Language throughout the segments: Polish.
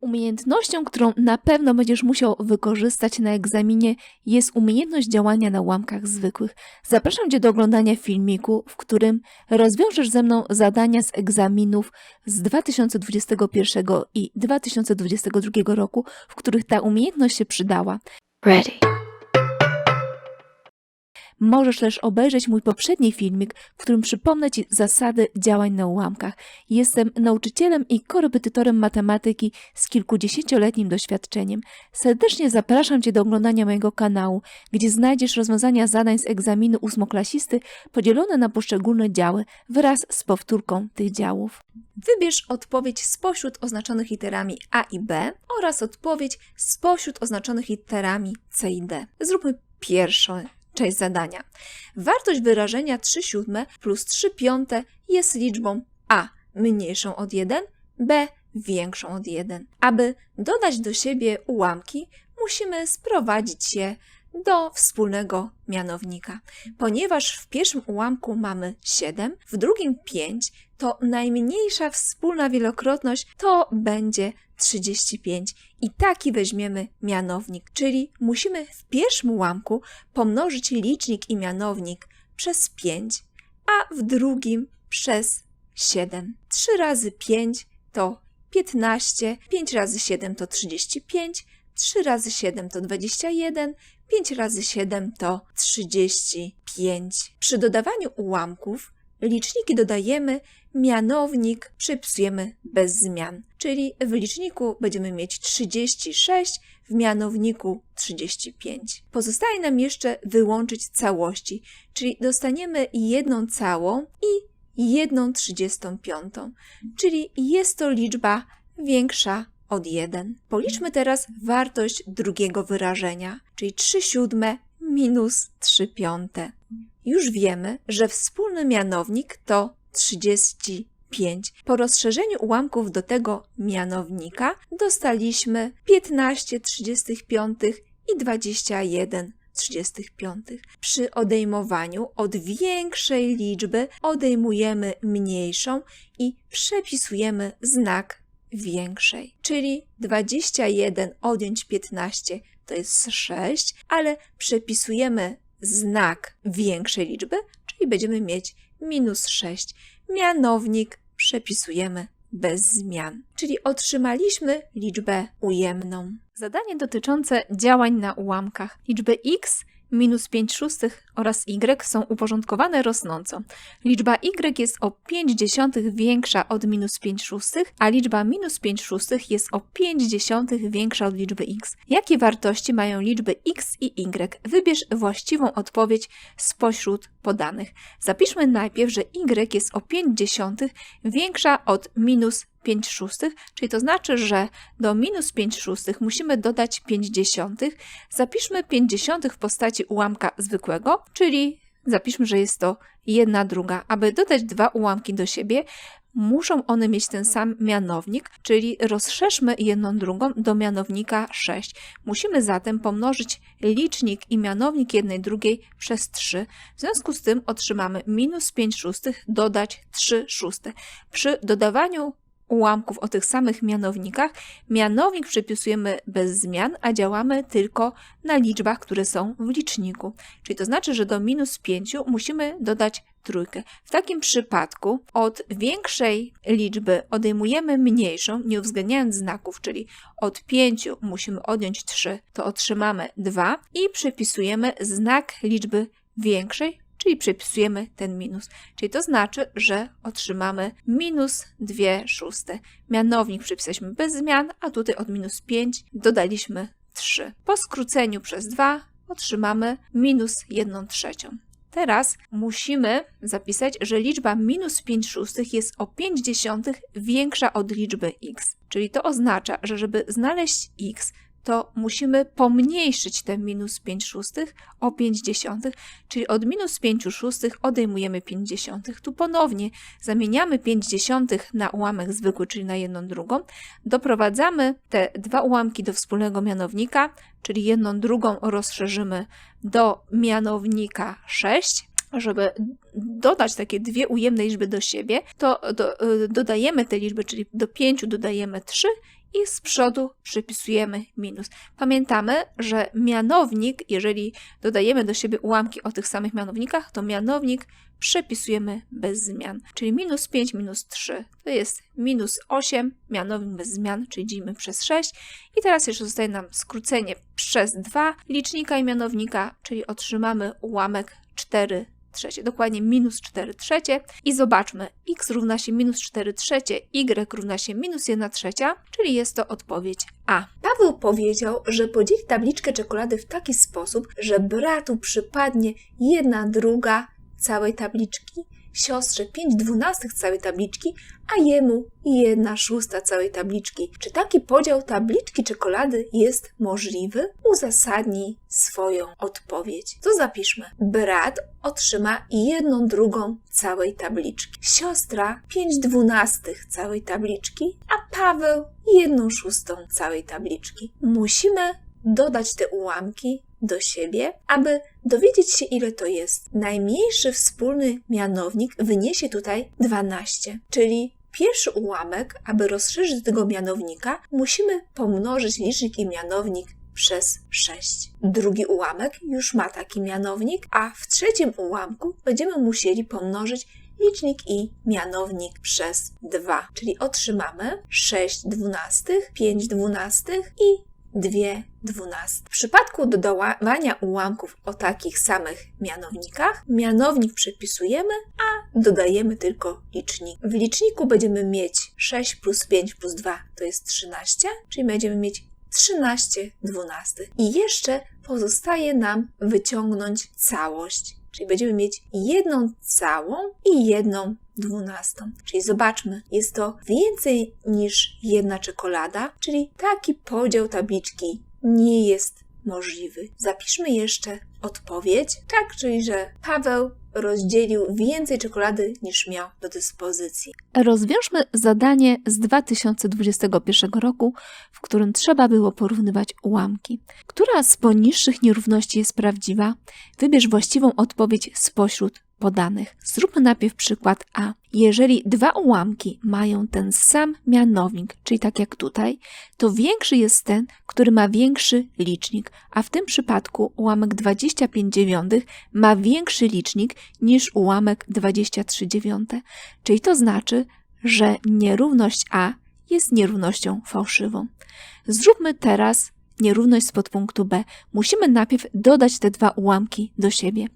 Umiejętnością, którą na pewno będziesz musiał wykorzystać na egzaminie, jest umiejętność działania na ułamkach zwykłych. Zapraszam Cię do oglądania filmiku, w którym rozwiążesz ze mną zadania z egzaminów z 2021 i 2022 roku, w których ta umiejętność się przydała. Ready. Możesz też obejrzeć mój poprzedni filmik, w którym przypomnę Ci zasady działań na ułamkach. Jestem nauczycielem i korepetytorem matematyki z kilkudziesięcioletnim doświadczeniem. Serdecznie zapraszam Cię do oglądania mojego kanału, gdzie znajdziesz rozwiązania zadań z egzaminu ósmoklasisty podzielone na poszczególne działy wraz z powtórką tych działów. Wybierz odpowiedź spośród oznaczonych literami A i B oraz odpowiedź spośród oznaczonych literami C i D. Zróbmy pierwszą część zadania. Wartość wyrażenia 3 siódme plus 3 piąte jest liczbą A mniejszą od 1, B większą od 1. Aby dodać do siebie ułamki, musimy sprowadzić je do wspólnego mianownika. Ponieważ w pierwszym ułamku mamy 7, w drugim 5, to najmniejsza wspólna wielokrotność to będzie 35. I taki weźmiemy mianownik, czyli musimy w pierwszym ułamku pomnożyć licznik i mianownik przez 5, a w drugim przez 7. 3 razy 5 to 15, 5 razy 7 to 35, 3 razy 7 to 21, 5 razy 7 to 35. Przy dodawaniu ułamków liczniki dodajemy, mianownik przypisujemy bez zmian. Czyli w liczniku będziemy mieć 36, w mianowniku 35. Pozostaje nam jeszcze wyłączyć całości, czyli dostaniemy jedną całą i jedną trzydziestą piątą, czyli jest to liczba większa od 1. Policzmy teraz wartość drugiego wyrażenia, czyli 3 siódme minus 3 piąte. Już wiemy, że wspólny mianownik to 35. Po rozszerzeniu ułamków do tego mianownika dostaliśmy 15 35 i 21 35. Przy odejmowaniu od większej liczby odejmujemy mniejszą i przepisujemy znak większej. Czyli 21 odjąć 15 to jest 6, ale przepisujemy znak większej liczby, czyli będziemy mieć minus 6. Mianownik przepisujemy bez zmian, czyli otrzymaliśmy liczbę ujemną. Zadanie dotyczące działań na ułamkach. Liczby x, minus 5 szóstych oraz y są uporządkowane rosnąco. Liczba y jest o 5 dziesiątych większa od minus 5 szóstych, a liczba minus 5 szóstych jest o 5 dziesiątych większa od liczby x. Jakie wartości mają liczby x i y? Wybierz właściwą odpowiedź spośród podanych. Zapiszmy najpierw, że y jest o 5 dziesiątych większa od minus 5 szóstych, czyli to znaczy, że do minus 5 szóstych musimy dodać 5 dziesiątych. Zapiszmy 5 dziesiątych w postaci ułamka zwykłego, czyli zapiszmy, że jest to jedna druga. Aby dodać dwa ułamki do siebie, muszą one mieć ten sam mianownik, czyli rozszerzmy jedną drugą do mianownika 6. Musimy zatem pomnożyć licznik i mianownik jednej drugiej przez 3. W związku z tym otrzymamy minus 5 szóstych dodać 3 szóste. Przy dodawaniu ułamków o tych samych mianownikach, mianownik przypisujemy bez zmian, a działamy tylko na liczbach, które są w liczniku. Czyli to znaczy, że do minus 5 musimy dodać trójkę. W takim przypadku od większej liczby odejmujemy mniejszą, nie uwzględniając znaków, czyli od 5 musimy odjąć 3, to otrzymamy 2 i przypisujemy znak liczby większej, czyli przepisujemy ten minus. Czyli to znaczy, że otrzymamy minus 2 szóste. Mianownik przypisaliśmy bez zmian, a tutaj od minus 5 dodaliśmy 3. Po skróceniu przez 2 otrzymamy minus 1 trzecią. Teraz musimy zapisać, że liczba minus 5 szóstych jest o 5 dziesiątych większa od liczby x. Czyli to oznacza, że żeby znaleźć x, to musimy pomniejszyć te minus 5 szóstych o 5 dziesiątych, czyli od minus 5 szóstych odejmujemy 5 dziesiątych. Tu ponownie zamieniamy 5 dziesiątych na ułamek zwykły, czyli na jedną drugą. Doprowadzamy te dwa ułamki do wspólnego mianownika, czyli jedną drugą rozszerzymy do mianownika 6, żeby dodać takie dwie ujemne liczby do siebie, to do, y, dodajemy te liczby, czyli do 5 dodajemy 3 i z przodu przypisujemy minus. Pamiętamy, że mianownik, jeżeli dodajemy do siebie ułamki o tych samych mianownikach, to mianownik przepisujemy bez zmian. Czyli minus 5 minus 3 to jest minus 8, mianownik bez zmian, czyli dzielimy przez 6. I teraz jeszcze zostaje nam skrócenie przez 2 licznika i mianownika, czyli otrzymamy ułamek 4 trzecie, dokładnie minus 4 trzecie. I zobaczmy, x równa się minus 4 trzecie, y równa się minus 1 trzecia, czyli jest to odpowiedź A. Paweł powiedział, że podzieli tabliczkę czekolady w taki sposób, że bratu przypadnie 1 druga całej tabliczki, siostrze 5 dwunastych całej tabliczki, a jemu 1 szósta całej tabliczki. Czy taki podział tabliczki czekolady jest możliwy? Uzasadnij swoją odpowiedź. To zapiszmy. Brat otrzyma 1 drugą całej tabliczki, siostra 5 dwunastych całej tabliczki, a Paweł 1 szóstą całej tabliczki. Musimy dodać te ułamki do siebie, aby dowiedzieć się, ile to jest. Najmniejszy wspólny mianownik wyniesie tutaj 12, czyli pierwszy ułamek, aby rozszerzyć tego mianownika, musimy pomnożyć licznik i mianownik przez 6. Drugi ułamek już ma taki mianownik, a w trzecim ułamku będziemy musieli pomnożyć licznik i mianownik przez 2, czyli otrzymamy 6 dwunastych, 5 dwunastych i dwie dwunastki. W przypadku dodawania ułamków o takich samych mianownikach, mianownik przepisujemy, a dodajemy tylko licznik. W liczniku będziemy mieć 6 plus 5 plus 2 to jest 13, czyli będziemy mieć 13 dwunastych. I jeszcze pozostaje nam wyciągnąć całość, czyli będziemy mieć jedną całą i jedną dwunastą. Czyli zobaczmy, jest to więcej niż jedna czekolada, czyli taki podział tabliczki nie jest możliwy. Zapiszmy jeszcze odpowiedź, tak, czyli że Paweł rozdzielił więcej czekolady niż miał do dyspozycji. Rozwiążmy zadanie z 2021 roku, w którym trzeba było porównywać ułamki. Która z poniższych nierówności jest prawdziwa? Wybierz właściwą odpowiedź spośród podanych. Zróbmy najpierw przykład A. Jeżeli dwa ułamki mają ten sam mianownik, czyli tak jak tutaj, to większy jest ten, który ma większy licznik, a w tym przypadku ułamek 25 dziewiątych ma większy licznik niż ułamek 23 dziewiąte. Czyli to znaczy, że nierówność A jest nierównością fałszywą. Zróbmy teraz nierówność z podpunktu B. Musimy najpierw dodać te dwa ułamki do siebie.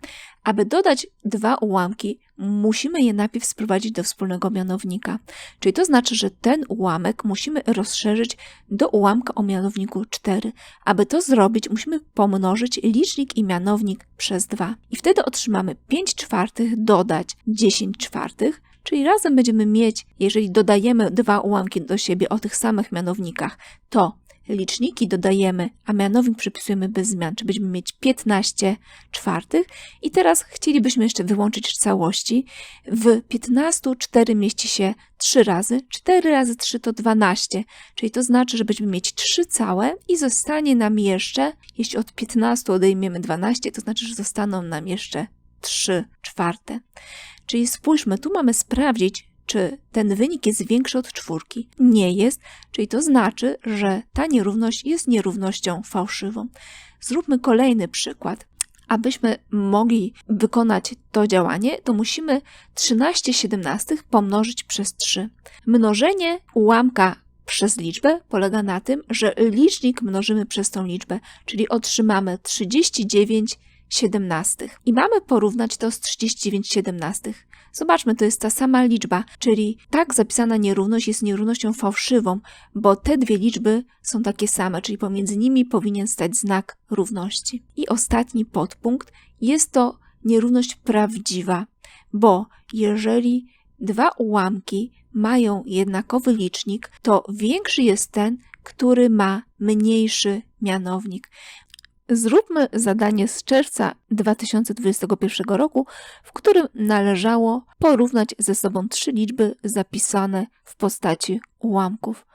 Aby dodać dwa ułamki, musimy je najpierw sprowadzić do wspólnego mianownika. Czyli to znaczy, że ten ułamek musimy rozszerzyć do ułamka o mianowniku 4. Aby to zrobić, musimy pomnożyć licznik i mianownik przez 2. I wtedy otrzymamy 5 czwartych dodać 10 czwartych, Czyli razem będziemy mieć, jeżeli dodajemy dwa ułamki do siebie o tych samych mianownikach, to liczniki dodajemy, a mianownik przypisujemy bez zmian, czy będziemy mieć 15 czwartych. I teraz chcielibyśmy jeszcze wyłączyć całości. W 15 4 mieści się 3 razy. 4 razy 3 to 12, czyli to znaczy, że będziemy mieć 3 całe i zostanie nam jeszcze, jeśli od 15 odejmiemy 12, to znaczy, że zostaną nam jeszcze 3 czwarte. Czyli spójrzmy, tu mamy sprawdzić, czy ten wynik jest większy od czwórki. Nie jest, czyli to znaczy, że ta nierówność jest nierównością fałszywą. Zróbmy kolejny przykład. Abyśmy mogli wykonać to działanie, to musimy 13 siedemnastych pomnożyć przez 3. Mnożenie ułamka przez liczbę polega na tym, że licznik mnożymy przez tą liczbę, czyli otrzymamy 39 siedemnastych. I mamy porównać to z 39 siedemnastych. Zobaczmy, to jest ta sama liczba, czyli tak zapisana nierówność jest nierównością fałszywą, bo te dwie liczby są takie same, czyli pomiędzy nimi powinien stać znak równości. I ostatni podpunkt jest to nierówność prawdziwa, bo jeżeli dwa ułamki mają jednakowy licznik, to większy jest ten, który ma mniejszy mianownik. Zróbmy zadanie z czerwca 2021 roku, w którym należało porównać ze sobą trzy liczby zapisane w postaci ułamków.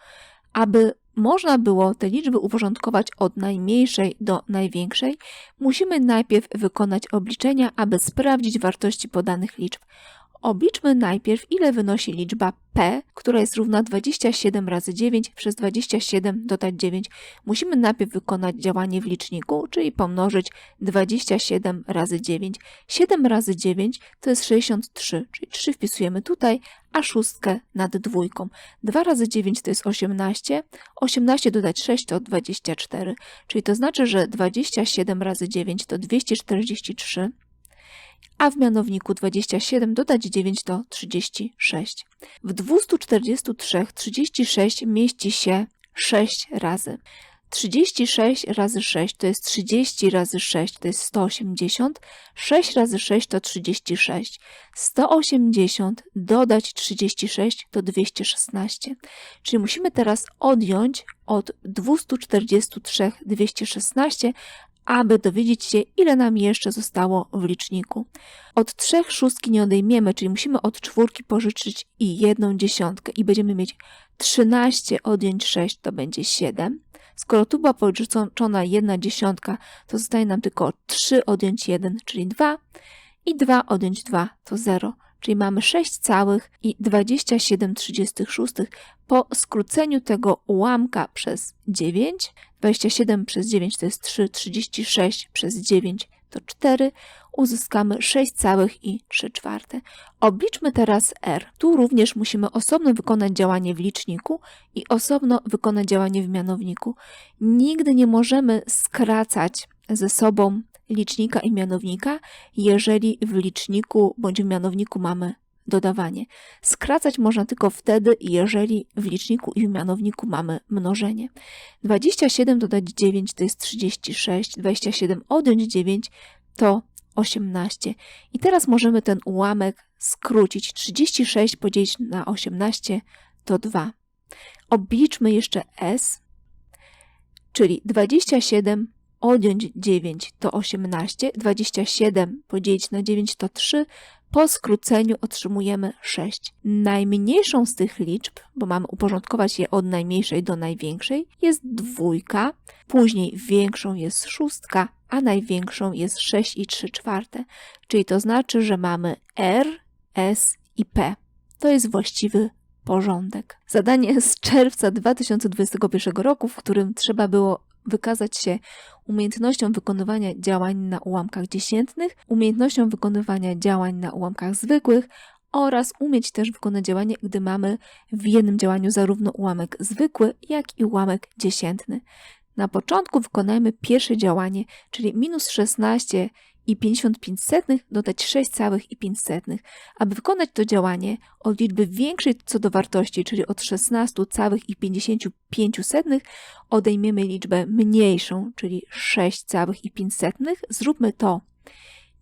Aby można było te liczby uporządkować od najmniejszej do największej, musimy najpierw wykonać obliczenia, aby sprawdzić wartości podanych liczb. Obliczmy najpierw, ile wynosi liczba p, która jest równa 27 razy 9 przez 27 dodać 9. Musimy najpierw wykonać działanie w liczniku, czyli pomnożyć 27 razy 9. 7 razy 9 to jest 63, czyli 3 wpisujemy tutaj, a szóstkę nad dwójką. 2 razy 9 to jest 18, 18 dodać 6 to 24, czyli to znaczy, że 27 razy 9 to 243 a w mianowniku 27 dodać 9 to 36. W 243 36 mieści się 6 razy. 36 razy 6 to jest 30 razy 6 to jest 180. 6 razy 6 to 36. 180 dodać 36 to 216. Czyli musimy teraz odjąć od 243 216, aby dowiedzieć się, ile nam jeszcze zostało w liczniku. Od trzech szóstki nie odejmiemy, czyli musimy od czwórki pożyczyć i jedną dziesiątkę i będziemy mieć 13 odjąć 6 to będzie 7. Skoro tu była pożyczona jedna dziesiątka, to zostaje nam tylko 3 odjąć 1, czyli 2 i 2 odjąć 2 to 0 czyli mamy 6 całych i 27 36 po skróceniu tego ułamka przez 9. 27 przez 9 to jest 3, 36 przez 9 to 4. Uzyskamy 6 całych i 3 czwarte. Obliczmy teraz r. Tu również musimy osobno wykonać działanie w liczniku i osobno wykonać działanie w mianowniku. Nigdy nie możemy skracać ze sobą licznika i mianownika, jeżeli w liczniku bądź w mianowniku mamy dodawanie. Skracać można tylko wtedy, jeżeli w liczniku i w mianowniku mamy mnożenie. 27 dodać 9 to jest 36, 27 odjąć 9 to 18. I teraz możemy ten ułamek skrócić. 36 podzielić na 18 to 2. Obliczmy jeszcze s, czyli 27 odjąć 9 to 18, 27 podzielić na 9 to 3, po skróceniu otrzymujemy 6. Najmniejszą z tych liczb, bo mamy uporządkować je od najmniejszej do największej, jest dwójka, później większą jest szóstka, a największą jest 6 i 3 czwarte. Czyli to znaczy, że mamy R, S i P. To jest właściwy porządek. Zadanie z czerwca 2021 roku, w którym trzeba było wykazać się umiejętnością wykonywania działań na ułamkach dziesiętnych, umiejętnością wykonywania działań na ułamkach zwykłych oraz umieć też wykonać działanie, gdy mamy w jednym działaniu zarówno ułamek zwykły, jak i ułamek dziesiętny. Na początku wykonajmy pierwsze działanie, czyli minus 16 i 55 setnych dodać 6 całych i 5 setnych. Aby wykonać to działanie od liczby większej co do wartości, czyli od 16 całych i 55 setnych, odejmiemy liczbę mniejszą, czyli 6 całych i 5 setnych. Zróbmy to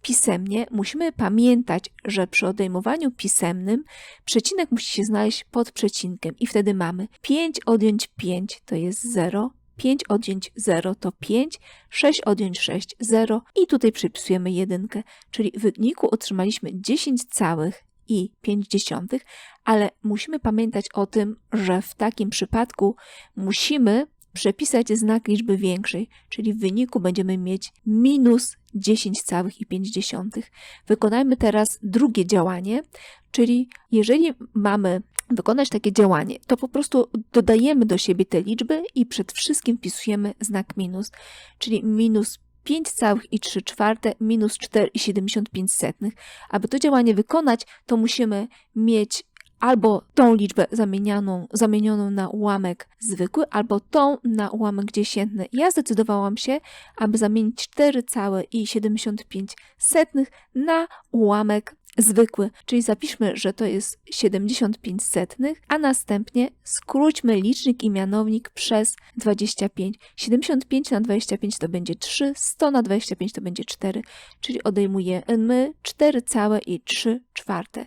pisemnie. Musimy pamiętać, że przy odejmowaniu pisemnym przecinek musi się znaleźć pod przecinkiem i wtedy mamy 5 odjąć 5 to jest 0, 5 odjąć 0 to 5, 6 odjąć 6 0 i tutaj przypisujemy jedynkę, czyli w wyniku otrzymaliśmy 10 całych i 5 dziesiątych, ale musimy pamiętać o tym, że w takim przypadku musimy przepisać znak liczby większej, czyli w wyniku będziemy mieć minus 10 całych i 5 dziesiątych. Wykonajmy teraz drugie działanie, czyli jeżeli mamy wykonać takie działanie, to po prostu dodajemy do siebie te liczby i przed wszystkim wpisujemy znak minus, czyli minus 5 całych i 3 czwarte minus 4,75 setnych. Aby to działanie wykonać, to musimy mieć albo tą liczbę zamienioną, zamienioną na ułamek zwykły, albo tą na ułamek dziesiętny. Ja zdecydowałam się, aby zamienić 4,75 setnych na ułamek zwykły, czyli zapiszmy, że to jest 75 setnych, a następnie skróćmy licznik i mianownik przez 25. 75 na 25 to będzie 3, 100 na 25 to będzie 4, czyli odejmujemy 4 całe i 3 czwarte.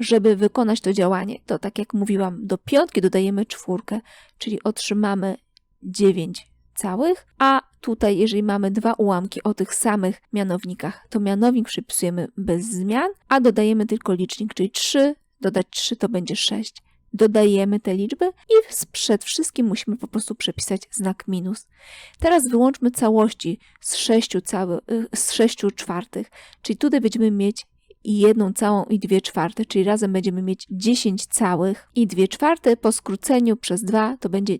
Żeby wykonać to działanie, to tak jak mówiłam, do piątki dodajemy czwórkę, czyli otrzymamy 9 całych, a tutaj, jeżeli mamy dwa ułamki o tych samych mianownikach, to mianownik przypisujemy bez zmian, a dodajemy tylko licznik, czyli 3 dodać 3 to będzie 6. Dodajemy te liczby i przed wszystkim musimy po prostu przepisać znak minus. Teraz wyłączmy całości z 6, cały, z 6 czwartych, czyli tutaj będziemy mieć i jedną całą i dwie czwarte, czyli razem będziemy mieć 10 całych i dwie czwarte po skróceniu przez 2 to będzie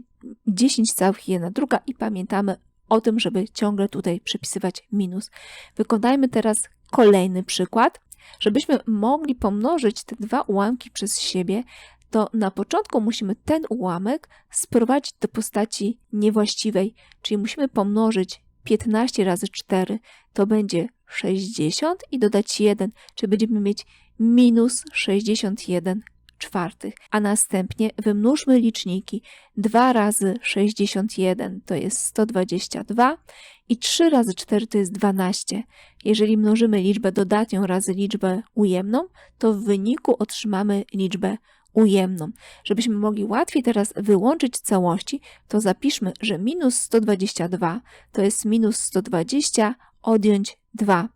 10 całych i jedna druga i pamiętamy o tym, żeby ciągle tutaj przepisywać minus. Wykonajmy teraz kolejny przykład. Żebyśmy mogli pomnożyć te dwa ułamki przez siebie, to na początku musimy ten ułamek sprowadzić do postaci niewłaściwej, czyli musimy pomnożyć 15 razy 4, to będzie 60 i dodać 1, czyli będziemy mieć minus 61 czwartych. A następnie wymnóżmy liczniki. 2 razy 61 to jest 122 i 3 razy 4 to jest 12. Jeżeli mnożymy liczbę dodatnią razy liczbę ujemną, to w wyniku otrzymamy liczbę ujemną. Żebyśmy mogli łatwiej teraz wyłączyć całości, to zapiszmy, że minus 122 to jest minus 120 odjąć 2.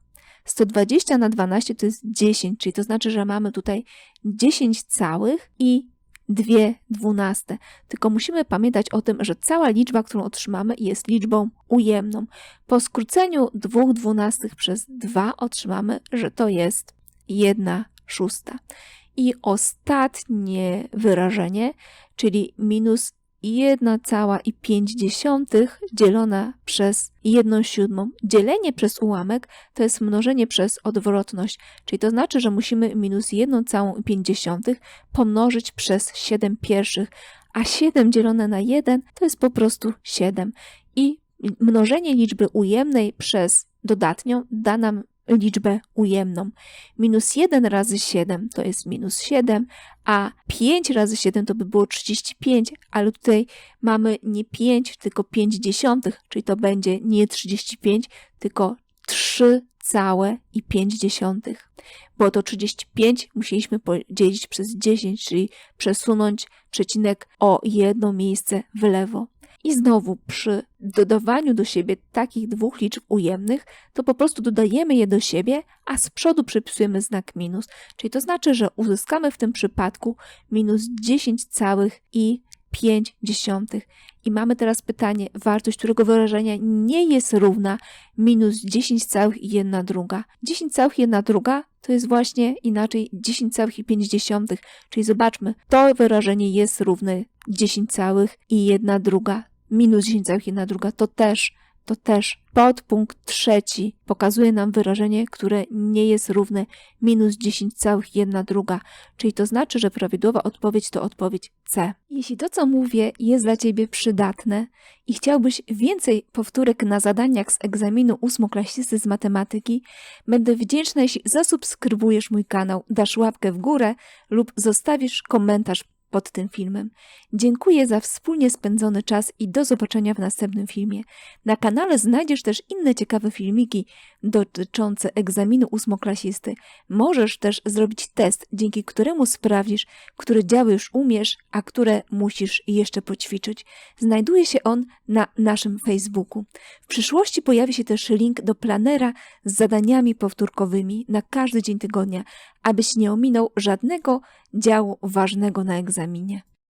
120 na 12 to jest 10, czyli to znaczy, że mamy tutaj 10 całych i 2 dwunaste. Tylko musimy pamiętać o tym, że cała liczba, którą otrzymamy, jest liczbą ujemną. Po skróceniu 2 dwunastych przez 2 otrzymamy, że to jest 1 szósta. I ostatnie wyrażenie, czyli minus 1,5 dzielona przez 1 siódmą. Dzielenie przez ułamek to jest mnożenie przez odwrotność, czyli to znaczy, że musimy minus 1,5 pomnożyć przez 7 pierwszych, a 7 dzielone na 1 to jest po prostu 7. I mnożenie liczby ujemnej przez dodatnią da nam liczbę ujemną. Minus 1 razy 7 to jest minus 7, a 5 razy 7 to by było 35, ale tutaj mamy nie 5, tylko 5 dziesiątych, czyli to będzie nie 35, tylko 3 całe i 5 dziesiątych. Bo to 35 musieliśmy podzielić przez 10, czyli przesunąć przecinek o jedno miejsce w lewo. I znowu przy dodawaniu do siebie takich dwóch liczb ujemnych, to po prostu dodajemy je do siebie, a z przodu przypisujemy znak minus. Czyli to znaczy, że uzyskamy w tym przypadku minus 10 całych i 5 dziesiątych. I mamy teraz pytanie, wartość którego wyrażenia nie jest równa minus 10 całych i 1 druga. 10 całych i 1 druga to jest właśnie inaczej 10 całych i 5 dziesiątych. Czyli zobaczmy, to wyrażenie jest równe 10 całych i 1 druga minus 10 całych jedna druga, to też, to też podpunkt trzeci pokazuje nam wyrażenie, które nie jest równe minus 10 całych jedna druga, czyli to znaczy, że prawidłowa odpowiedź to odpowiedź C. Jeśli to, co mówię, jest dla Ciebie przydatne i chciałbyś więcej powtórek na zadaniach z egzaminu ósmoklasisty z matematyki, będę wdzięczna, jeśli zasubskrybujesz mój kanał, dasz łapkę w górę lub zostawisz komentarz pod tym filmem. Dziękuję za wspólnie spędzony czas i do zobaczenia w następnym filmie. Na kanale znajdziesz też inne ciekawe filmiki dotyczące egzaminu ósmoklasisty. Możesz też zrobić test, dzięki któremu sprawdzisz, które działy już umiesz, a które musisz jeszcze poćwiczyć. Znajduje się on na naszym Facebooku. W przyszłości pojawi się też link do planera z zadaniami powtórkowymi na każdy dzień tygodnia, abyś nie ominął żadnego działu ważnego na egzaminie.